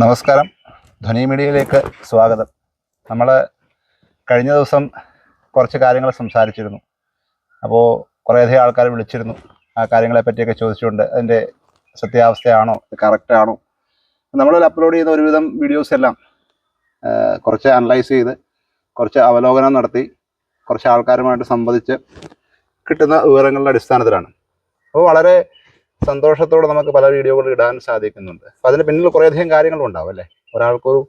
നമസ്കാരം. ധ്വനി മീഡിയയിലേക്ക് സ്വാഗതം. നമ്മൾ കഴിഞ്ഞ ദിവസം കുറച്ച് കാര്യങ്ങൾ സംസാരിച്ചിരുന്നു. അപ്പോൾ കുറേയധികം ആൾക്കാർ വിളിച്ചിരുന്നു. ആ കാര്യങ്ങളെ പറ്റിയൊക്കെ ചോദിച്ചുകൊണ്ട് അതിന്റെ സത്യാവസ്ഥയാണോ കറക്റ്റ് ആണോ? നമ്മൾ അപ്ലോഡ് ചെയ്യുന്ന ഒരുവിധം വീഡിയോസ് എല്ലാം കുറച്ച് അനലൈസ് ചെയ്ത് കുറച്ച് അവലോകനം നടത്തി കുറച്ച് ആൾക്കാരുമായിട്ട് സംബന്ധിച്ച് കിട്ടുന്ന വിവരങ്ങളുടെ അടിസ്ഥാനത്തിലാണ്. അപ്പോൾ വളരെ സന്തോഷത്തോടെ നമുക്ക് പല വീഡിയോകൾ ഇടാൻ സാധിക്കുന്നുണ്ട്. അപ്പം അതിന് പിന്നിൽ കുറേയധികം കാര്യങ്ങളും ഉണ്ടാവും അല്ലേ? ഒരാൾക്കൊരു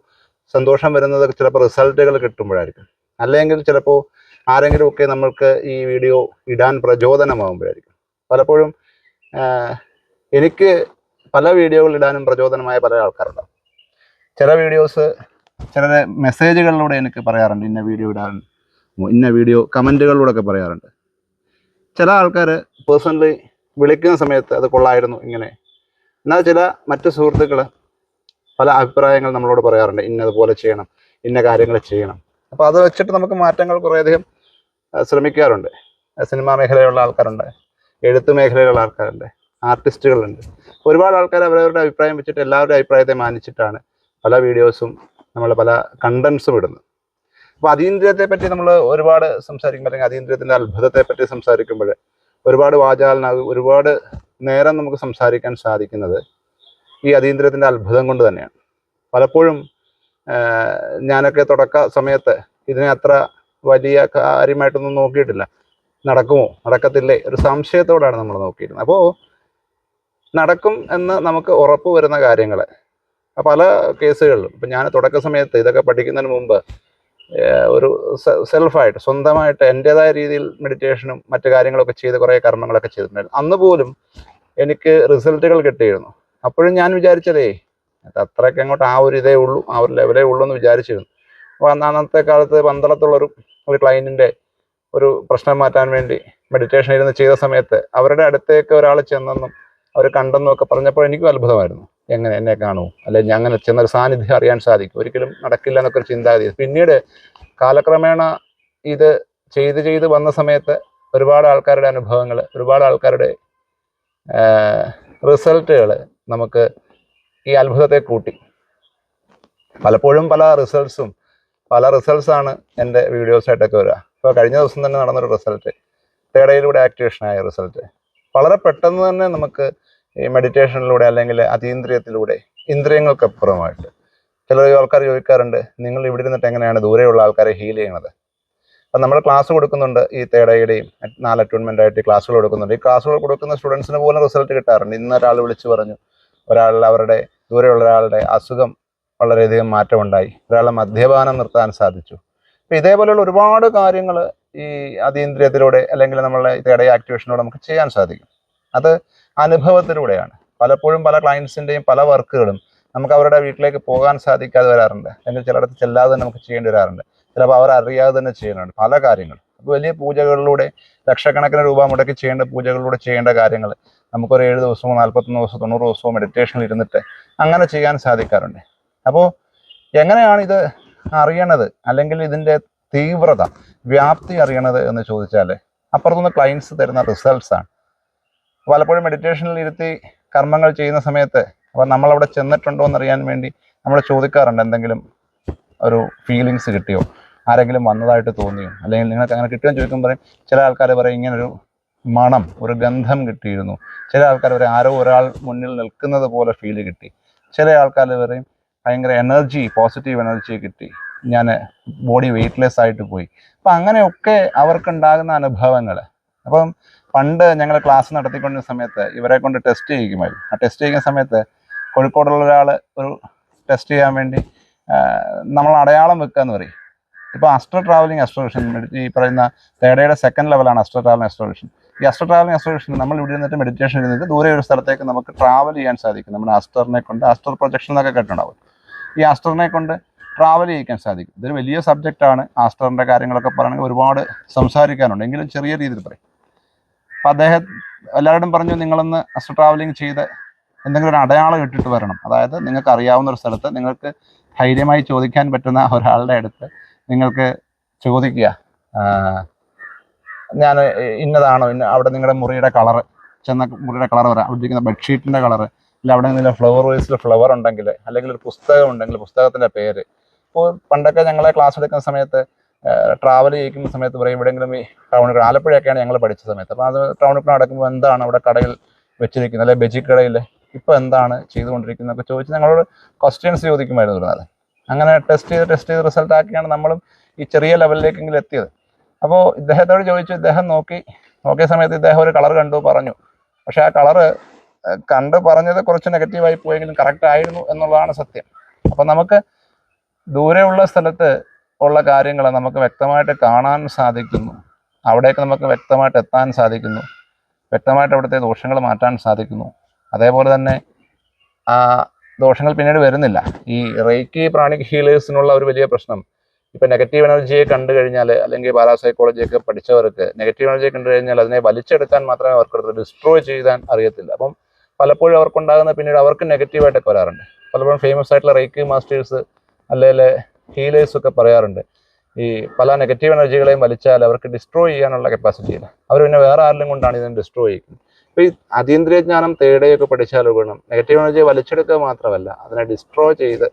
സന്തോഷം വരുന്നത് ചിലപ്പോൾ റിസൾട്ടുകൾ കിട്ടുമ്പോഴായിരിക്കും. അല്ലെങ്കിൽ ചിലപ്പോൾ ആരെങ്കിലുമൊക്കെ നമ്മൾക്ക് ഈ വീഡിയോ ഇടാൻ പ്രചോദനമാകുമ്പോഴായിരിക്കും പലപ്പോഴും എനിക്ക് പല വീഡിയോകൾ ഇടാനും പ്രചോദനമായ പല ആൾക്കാരുണ്ടാവും. ചില വീഡിയോസ് ചില മെസ്സേജുകളിലൂടെ എനിക്ക് പറയാറുണ്ട് ഇന്ന വീഡിയോ ഇടാൻ ഇന്ന വീഡിയോ കമന്റുകളിലൂടെ ഒക്കെ പറയാറുണ്ട്. ചില ആൾക്കാർ പേഴ്സണലി വിളിക്കുന്ന സമയത്ത് അത് കൊള്ളായിരുന്നു ഇങ്ങനെ. എന്നാൽ ചില മറ്റു സുഹൃത്തുക്കൾ പല അഭിപ്രായങ്ങൾ നമ്മളോട് പറയാറുണ്ട്. ഇന്നതുപോലെ ചെയ്യണം ഇന്ന കാര്യങ്ങൾ ചെയ്യണം. അപ്പോൾ അത് വെച്ചിട്ട് നമുക്ക് മാറ്റങ്ങൾ കുറേയധികം ശ്രമിക്കാറുണ്ട്. സിനിമാ മേഖലയിലുള്ള ആൾക്കാരുണ്ട്. എഴുത്ത് മേഖലയിലുള്ള ആൾക്കാരുണ്ട്. ആർട്ടിസ്റ്റുകളുണ്ട്. ഒരുപാട് ആൾക്കാർ അവരവരുടെ അഭിപ്രായം വെച്ചിട്ട് എല്ലാവരുടെ അഭിപ്രായത്തെ മാനിച്ചിട്ടാണ് പല വീഡിയോസും നമ്മൾ പല കണ്ടൻസും ഇടുന്നത്. അപ്പോൾ അതീന്ദ്രിയത്തെ പറ്റി നമ്മൾ ഒരുപാട് സംസാരിക്കുമ്പോൾ അല്ലെങ്കിൽ അതീന്ദ്രിയത്തിന്റെ അത്ഭുതത്തെ പറ്റി സംസാരിക്കുമ്പോൾ ഒരുപാട് വാചാലന ഒരുപാട് നേരം നമുക്ക് സംസാരിക്കാൻ സാധിക്കുന്നത് ഈ അതീന്ദ്രത്തിന്റെ അത്ഭുതം കൊണ്ട് തന്നെയാണ്. പലപ്പോഴും ഞാനൊക്കെ തുടക്ക സമയത്ത് ഇതിനെ അത്ര വലിയ കാര്യമായിട്ടൊന്നും നോക്കിയിട്ടില്ല. നടക്കുമോ? നടക്കത്തില്ലേ? ഒരു സംശയത്തോടാണ് നമ്മൾ നോക്കിയിരുന്നത്. അപ്പോൾ നടക്കും എന്ന് നമുക്ക് ഉറപ്പ് വരുന്ന കാര്യങ്ങൾ പല കേസുകളിലും ഇപ്പം ഞാൻ തുടക്ക സമയത്ത് ഇതൊക്കെ പഠിക്കുന്നതിന് മുമ്പ് ഒരു സെൽഫായിട്ട് സ്വന്തമായിട്ട് എന്റെതായ രീതിയിൽ മെഡിറ്റേഷനും മറ്റു കാര്യങ്ങളൊക്കെ ചെയ്ത് കുറേ കർമ്മങ്ങളൊക്കെ ചെയ്തിട്ടുണ്ടായിരുന്നു. അന്ന് പോലും എനിക്ക് റിസൾട്ടുകൾ കിട്ടിയിരുന്നു. അപ്പോഴും ഞാൻ വിചാരിച്ചതേ അത് അത്രയ്ക്ക് അങ്ങോട്ട് ആ ഒരു ഇതേ ഉള്ളൂ ആ ഒരു ലെവലേ ഉള്ളൂ എന്ന് വിചാരിച്ചിരുന്നു. അപ്പോൾ അന്ന് അന്നത്തെ കാലത്ത് പന്തളത്തുള്ളൊരു ഒരു ക്ലയന്റിന്റെ ഒരു പ്രശ്നം മാറ്റാൻ വേണ്ടി മെഡിറ്റേഷൻ ഇരുന്ന് ചെയ്ത സമയത്ത് അവരുടെ അടുത്തേക്ക് ഒരാൾ ചെന്നെന്നും അവർ കണ്ടെന്നും ഒക്കെ പറഞ്ഞപ്പോൾ എനിക്കും അത്ഭുതമായിരുന്നു. എങ്ങനെ എന്നെ കാണൂ? അല്ലെങ്കിൽ ഞാൻ അങ്ങനെ ചെന്നൊരു സാന്നിധ്യം അറിയാൻ സാധിക്കും. ഒരിക്കലും നടക്കില്ല എന്നൊക്കെ ചിന്താഗതി. പിന്നീട് കാലക്രമേണ ഇത് ചെയ്ത് ചെയ്ത് വന്ന സമയത്ത് ഒരുപാട് ആൾക്കാരുടെ അനുഭവങ്ങൾ ഒരുപാട് ആൾക്കാരുടെ റിസൾട്ടുകൾ നമുക്ക് ഈ അത്ഭുതത്തെ കൂട്ടി. പലപ്പോഴും പല റിസൾട്ട്സും പല റിസൾട്ട്സാണ് എന്റെ വീഡിയോസായിട്ടൊക്കെ വരിക. ഇപ്പോൾ കഴിഞ്ഞ ദിവസം തന്നെ നടന്നൊരു റിസൾട്ട്. തേടയിലൂടെ ആക്ടിവേഷൻ ആയ റിസൾട്ട്. വളരെ പെട്ടെന്ന് തന്നെ നമുക്ക് ഈ മെഡിറ്റേഷനിലൂടെ അല്ലെങ്കിൽ അതീന്ദ്രിയത്തിലൂടെ ഇന്ദ്രിയങ്ങൾക്കപ്പുറമായിട്ട്. ചില ആൾക്കാർ ചോദിക്കാറുണ്ട് നിങ്ങൾ ഇവിടെ ഇരുന്നിട്ട് എങ്ങനെയാണ് ദൂരെയുള്ള ആൾക്കാരെ ഹീൽ ചെയ്യണത്? അപ്പം നമ്മൾ ക്ലാസ് കൊടുക്കുന്നുണ്ട് ഈ തേടയുടെയും നാല് അറ്റൂൺമെന്റ് ആയിട്ട് ക്ലാസ്സുകൾ കൊടുക്കുന്നുണ്ട്. ഈ ക്ലാസ്സുകൾ കൊടുക്കുന്ന സ്റ്റുഡൻസിന് പോലും റിസൾട്ട് കിട്ടാറുണ്ട്. ഇന്ന് ഒരാൾ വിളിച്ചു പറഞ്ഞു ഒരാൾ അവരുടെ ദൂരെയുള്ള ഒരാളുടെ അസുഖം വളരെയധികം മാറ്റമുണ്ടായി. ഒരാളെ മദ്യപാനം നിർത്താൻ സാധിച്ചു. അപ്പം ഇതേപോലെയുള്ള ഒരുപാട് കാര്യങ്ങൾ ഈ അതീന്ദ്രിയത്തിലൂടെ അല്ലെങ്കിൽ നമ്മളുടെ തേടയ ആക്ടിവേഷനിലൂടെ നമുക്ക് ചെയ്യാൻ സാധിക്കും. അത് അനുഭവത്തിലൂടെയാണ്. പലപ്പോഴും പല ക്ലയൻസിന്റെയും പല വർക്കുകളും നമുക്ക് അവരുടെ വീട്ടിലേക്ക് പോകാൻ സാധിക്കാതെ വരാറുണ്ട്. അല്ലെങ്കിൽ ചിലയിടത്ത് ചെല്ലാതെ തന്നെ നമുക്ക് ചെയ്യേണ്ടി വരാറുണ്ട്. ചിലപ്പോൾ അവർ അറിയാതെ തന്നെ ചെയ്യുന്നുണ്ട്. പല കാര്യങ്ങൾ അപ്പോൾ വലിയ പൂജകളിലൂടെ ലക്ഷക്കണക്കിന് രൂപ മുടക്കി ചെയ്യേണ്ട പൂജകളിലൂടെ ചെയ്യേണ്ട കാര്യങ്ങൾ നമുക്കൊരു ഏഴ് ദിവസമോ നാൽപ്പത്തൊന്ന് ദിവസമോ തൊണ്ണൂറ് ദിവസമോ മെഡിറ്റേഷനിൽ ഇരുന്നിട്ട് അങ്ങനെ ചെയ്യാൻ സാധിക്കാറുണ്ട്. അപ്പോൾ എങ്ങനെയാണ് ഇത് അറിയണത്? അല്ലെങ്കിൽ ഇതിന്റെ തീവ്രത വ്യാപ്തി അറിയണത് എന്ന് ചോദിച്ചാൽ അപ്പുറത്തുനിന്ന് ക്ലയൻസ് തരുന്ന റിസൾട്ട്സ് പലപ്പോഴും മെഡിറ്റേഷനിൽ ഇരുത്തി കർമ്മങ്ങൾ ചെയ്യുന്ന സമയത്ത് അപ്പോൾ നമ്മളവിടെ ചെന്നിട്ടുണ്ടോ എന്നറിയാൻ വേണ്ടി നമ്മൾ ചോദിക്കാറുണ്ട് എന്തെങ്കിലും ഒരു ഫീലിങ്സ് കിട്ടിയോ? ആരെങ്കിലും വന്നതായിട്ട് തോന്നിയോ? അല്ലെങ്കിൽ നിങ്ങൾക്ക് അങ്ങനെ കിട്ടുമെന്ന് ചോദിക്കുമ്പോൾ പറയും ചില ആൾക്കാർ പറയും ഇങ്ങനൊരു മണം ഒരു ഗന്ധം കിട്ടിയിരുന്നു. ചില ആൾക്കാർ പറയും ആരോ ഒരാൾ മുന്നിൽ നിൽക്കുന്നത് പോലെ ഫീൽ കിട്ടി. ചില ആൾക്കാർ പറയും ഭയങ്കര എനർജി പോസിറ്റീവ് എനർജി കിട്ടി. ഞാൻ ബോഡി വെയ്റ്റ്ലെസ് ആയിട്ട് പോയി. അപ്പം അങ്ങനെയൊക്കെ അവർക്കുണ്ടാകുന്ന അനുഭവങ്ങൾ അപ്പം പണ്ട് ഞങ്ങൾ ക്ലാസ് നടത്തിക്കൊണ്ടിരുന്ന സമയത്ത് ഇവരെ കൊണ്ട് ടെസ്റ്റ് ചെയ്യിക്കുമായിരുന്നു. ആ ടെസ്റ്റ് ചെയ്യുന്ന സമയത്ത് കോഴിക്കോടുള്ള ഒരാൾ ഒരു ടെസ്റ്റ് ചെയ്യാൻ വേണ്ടി നമ്മൾ അടയാളം വെക്കുക എന്ന് പറയും ഇപ്പോൾ അസ്ട്രോ ട്രാവലിംഗ് അസ്ട്രോവിഷൻ ഈ പറയുന്ന തേടയുടെ സെക്കൻഡ് ലെവലാണ് അസ്ട്രോ ട്രാവലിംഗ് അസ്ട്രോവിഷൻ ഈ അസ്ട്രോ ട്രാവലിംഗ് അസ്ട്രോവിഷൻ നമ്മൾ ഇവിടെ നിന്നിട്ട് മെഡിറ്റേഷൻ ഇരുന്നിട്ട് ദൂരെ ഒരു സ്ഥലത്തേക്ക് നമുക്ക് ട്രാവൽ ചെയ്യാൻ സാധിക്കും. നമ്മുടെ അസ്റ്ററിനെ കൊണ്ട് അസ്റ്റർ പ്രൊജക്ഷൻ എന്നൊക്കെ കേട്ടിട്ടുണ്ടാവും. ഈ അസ്റ്ററിനെ കൊണ്ട് ട്രാവൽ ചെയ്യിക്കാൻ സാധിക്കും. ഇതൊരു വലിയ സബ്ജക്റ്റാണ് ആസ്റ്ററിന്റെ കാര്യങ്ങളൊക്കെ പറയണമെങ്കിൽ ഒരുപാട് സംസാരിക്കാനുണ്ട്. എങ്കിലും ചെറിയ രീതിയിൽ പറയും. അപ്പം അദ്ദേഹം എല്ലാവരോടും പറഞ്ഞു നിങ്ങളൊന്ന് അസ്റ്റർ ട്രാവലിംഗ് ചെയ്ത് എന്തെങ്കിലും ഒരു അടയാളം ഇട്ടിട്ട് വരണം. അതായത് നിങ്ങൾക്ക് അറിയാവുന്ന ഒരു സ്ഥലത്ത് നിങ്ങൾക്ക് ധൈര്യമായി ചോദിക്കാൻ പറ്റുന്ന ഒരാളുടെ അടുത്ത് നിങ്ങൾക്ക് ചോദിക്കുക. ഞാൻ ഇന്നതാണോ? ഇന്ന അവിടെ നിങ്ങളുടെ മുറിയുടെ കളറ് ചെന്ന മുറിയുടെ കളർ വരാം. അവിടെ ഇരിക്കുന്ന ബെഡ്ഷീറ്റിന്റെ കളറ് അല്ല അവിടെ എന്തെങ്കിലും ഫ്ലവർ വൈസിൽ ഫ്ലവർ ഉണ്ടെങ്കിൽ അല്ലെങ്കിൽ ഒരു പുസ്തകം ഉണ്ടെങ്കിൽ പുസ്തകത്തിന്റെ പേര്. ഇപ്പോൾ പണ്ടൊക്കെ ഞങ്ങളെ ക്ലാസ് എടുക്കുന്ന സമയത്ത് ട്രാവൽ ചെയ്യിക്കുന്ന സമയത്ത് പറയും എവിടെയെങ്കിലും ഈ ടൗണിൽ ആലപ്പുഴയൊക്കെയാണ് ഞങ്ങൾ പഠിച്ച സമയത്ത്. അപ്പോൾ അത് ടൗണിൽ നടക്കുമ്പോൾ എന്താണ് അവിടെ കടയിൽ വെച്ചിരിക്കുന്നത്? അല്ലെങ്കിൽ ബജി കടയിൽ ഇപ്പോൾ എന്താണ് ചെയ്തുകൊണ്ടിരിക്കുന്നതൊക്കെ ചോദിച്ച് ഞങ്ങളോട് ക്വസ്റ്റ്യൻസ് ചോദിക്കുമായിരുന്നു പറഞ്ഞത് അങ്ങനെ ടെസ്റ്റ് ചെയ്ത് ടെസ്റ്റ് ചെയ്ത് റിസൾട്ട് ആക്കിയാണ് നമ്മളും ഈ ചെറിയ ലെവലിലേക്കെങ്കിലും എത്തിയത്. അപ്പോൾ ഇദ്ദേഹത്തോട് ചോദിച്ചു ഇദ്ദേഹം നോക്കി നോക്കിയ സമയത്ത് ഇദ്ദേഹം ഒരു കളർ കണ്ടു പറഞ്ഞു. പക്ഷേ ആ കളറ് കണ്ട് പറഞ്ഞത് കുറച്ച് നെഗറ്റീവായി പോയെങ്കിലും കറക്റ്റ് ആയിരുന്നു എന്നുള്ളതാണ് സത്യം. അപ്പം നമുക്ക് ദൂരെയുള്ള സ്ഥലത്ത് ഉള്ള കാര്യങ്ങൾ നമുക്ക് വ്യക്തമായിട്ട് കാണാൻ സാധിക്കുന്നു. അവിടേക്ക് നമുക്ക് വ്യക്തമായിട്ട് എത്താൻ സാധിക്കുന്നു. വ്യക്തമായിട്ട് അവിടുത്തെ ദോഷങ്ങൾ മാറ്റാൻ സാധിക്കുന്നു. അതേപോലെ തന്നെ ആ ദോഷങ്ങൾ പിന്നീട് വരുന്നില്ല. ഈ റേക്കി പ്രാണിക് ഹീലേഴ്സിനുള്ള ഒരു വലിയ പ്രശ്നം. ഇപ്പം നെഗറ്റീവ് എനർജിയെ കണ്ടു കഴിഞ്ഞാൽ അല്ലെങ്കിൽ പാരാസൈക്കോളജിയൊക്കെ പഠിച്ചവർക്ക് നെഗറ്റീവ് എനർജിയെ കണ്ടു കഴിഞ്ഞാൽ അതിനെ വലിച്ചെടുക്കാൻ മാത്രമേ അവർക്ക് ഡിസ്ട്രോയ് ചെയ്യാൻ അറിയത്തില്ല. അപ്പം പലപ്പോഴും അവർക്കുണ്ടാകുന്ന പിന്നീട് അവർക്ക് നെഗറ്റീവായിട്ടൊക്കെ വരാറുണ്ട് പലപ്പോഴും ഫേമസ് ആയിട്ടുള്ള റേക്കി മാസ്റ്റേഴ്സ് അല്ലെങ്കിൽ ഹീലേഴ്സ് ഒക്കെ പറയാറുണ്ട്. ഈ പല നെഗറ്റീവ് എനർജികളെയും വലിച്ചാൽ അവർക്ക് ഡിസ്ട്രോയ് ചെയ്യാനുള്ള കപ്പാസിറ്റി ഇല്ല. അവർ പിന്നെ വേറെ ആരിലും കൊണ്ടാണ് ഇതിനെ ഡിസ്ട്രോയ് ചെയ്യുന്നത്? അപ്പോൾ ഈ അതീന്ദ്രിയ ജ്ഞാനം തേടയൊക്കെ പഠിച്ചാൽ ഗുണം നെഗറ്റീവ് എനർജിയെ വലിച്ചെടുക്കുക മാത്രമല്ല അതിനെ ഡിസ്ട്രോയ് ചെയ്ത്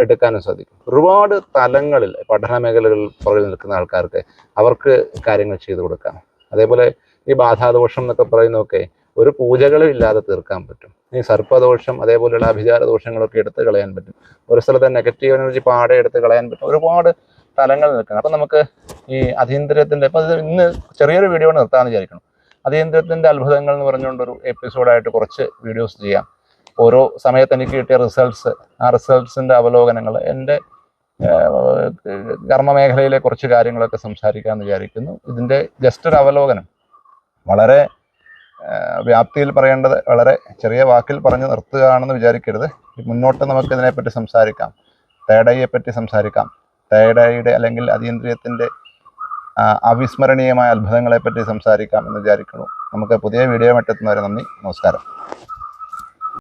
എടുക്കാനും സാധിക്കും. ഒരുപാട് തലങ്ങളിൽ പഠന മേഖലകളിൽ പുറകിൽ നിൽക്കുന്ന ആൾക്കാർക്ക് അവർക്ക് കാര്യങ്ങൾ ചെയ്തു കൊടുക്കാം. അതേപോലെ ഈ ബാധാദോഷം എന്നൊക്കെ പറയുന്നതൊക്കെ ഒരു പൂജകളും ഇല്ലാതെ തീർക്കാൻ പറ്റും. ഈ സർപ്പദോഷം അതേപോലെയുള്ള അഭിചാര ദോഷങ്ങളൊക്കെ എടുത്ത് കളയാൻ പറ്റും. ഒരു സ്ഥലത്തെ നെഗറ്റീവ് എനർജി പാടെ എടുത്ത് കളയാൻ പറ്റും. ഒരുപാട് തലങ്ങൾ നിൽക്കണം. അപ്പം നമുക്ക് ഈ അതീന്ദ്രിയത്തിന്റെ ഇപ്പം ഇന്ന് ചെറിയൊരു വീഡിയോ നിർത്താമെന്ന് വിചാരിക്കണം അതീന്ദ്രിയത്തിന്റെ അത്ഭുതങ്ങൾ എന്ന് പറഞ്ഞുകൊണ്ടൊരു എപ്പിസോഡായിട്ട് കുറച്ച് വീഡിയോസ് ചെയ്യാം. ഓരോ സമയത്ത് എനിക്ക് കിട്ടിയ റിസൾട്ട്സ് ആ റിസൾട്ട്സിന്റെ അവലോകനങ്ങൾ എന്റെ കർമ്മ മേഖലയിലെ കുറച്ച് കാര്യങ്ങളൊക്കെ സംസാരിക്കാമെന്ന് വിചാരിക്കുന്നു. ഇതിന്റെ ജസ്റ്റ് ഒരു അവലോകനം. വളരെ വ്യാപ്തിയിൽ പറയേണ്ടത് വളരെ ചെറിയ വാക്കിൽ പറഞ്ഞു നിർത്തുകയാണെന്ന് വിചാരിക്കരുത്. മുന്നോട്ട് നമുക്ക് ഇതിനെപ്പറ്റി സംസാരിക്കാം തേടയെ പറ്റി സംസാരിക്കാം. തേടയുടെ അല്ലെങ്കിൽ അതീന്ദ്രിയത്തിന്റെ അവിസ്മരണീയമായ അത്ഭുതങ്ങളെപ്പറ്റി സംസാരിക്കാം എന്ന് വിചാരിക്കുന്നു. നമുക്ക് പുതിയ വീഡിയോ മറ്റെത്തുന്നവരെ നന്ദി. നമസ്കാരം.